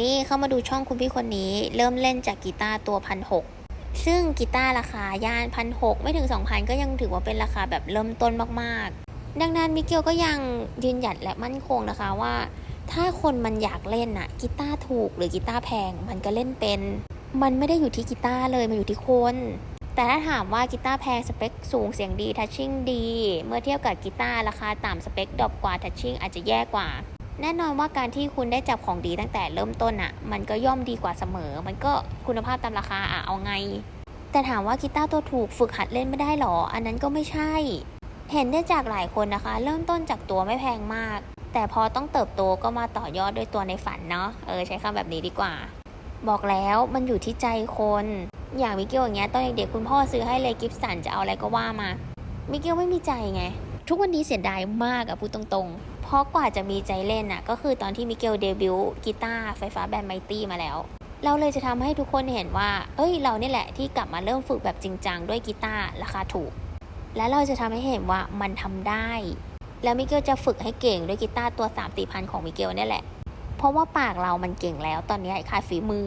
นี่เข้ามาดูช่องคุณพี่คนนี้ เริ่มเล่นจากกีตาร์ตัวพันหกซึ่งกีตาร์ราคาย่านพันหกไม่ถึง 2,000 ก็ยังถือว่าเป็นราคาแบบเริ่มต้นมากๆ ดังนั้นมิเกลก็ยังยืนหยัดและมั่นคงนะคะว่า ถ้าคนมันอยากเล่นน่ะกีตาร์ถูกหรือกีตาร์แพงมันก็เล่นเป็น มันไม่ได้อยู่ที่กีตาร์เลยมันอยู่ที่คนแต่ถ้าถามว่ากีตาร์แพงสเปคสูงเสียงดีทัชชิ่งดี เมื่อเทียบกับกีตาร์ราคาต่ำสเปคดรอปกว่าทัชชิ่งอาจจะแย่กว่า แน่นอนว่าการที่คุณได้จับของดีตั้งแต่เริ่มต้นอะ่ะ มันก็ย่อมดีกว่าเสมอ มันก็คุณภาพตามราคาอะเอาไง แต่ถามว่ากีตาร์ตัวถูกฝึกหัดเล่นไม่ได้หรอ อันนั้นก็ไม่ใช่ เห็นได้จากหลายคนนะคะ เริ่มต้นจากตัวไม่แพงมาก แต่พอต้องเติบโตก็มาต่อยอดด้วยตัวในฝันเนาะ เออใช้คำแบบนี้ดีกว่า บอกแล้วมันอยู่ที่ใจคน อย่างมิเกลอย่างเงี้ยตอนเด็กๆคุณพ่อซื้อให้เลยกิฟสันจะเอาอะไรก็ว่ามามิเกลไม่มีใจไง ทุกวันนี้เสียดายมากอะพูดตรงๆ เพราะกว่าจะมีใจเล่นอะก็คือตอนที่มิเกลเดบิวต์กีตาร์ไฟฟ้าแบนด์ไมตี้มาแล้ว เราเลยจะทำให้ทุกคนเห็นว่า เอ้ย เราเนี่แหละที่กลับมาเริ่มฝึกแบบจริงจังด้วยกีตาร์ราคาถูก และเราจะทำให้เห็นว่ามันทำได้ แล้วมิเกลจะฝึกให้เก่งด้วยกีตาร์ตัว3 4พันของมิเกลเนี่ยแหละ เพราะว่าปากเรามันเก่งแล้วตอนนี้ขาดฝีมือ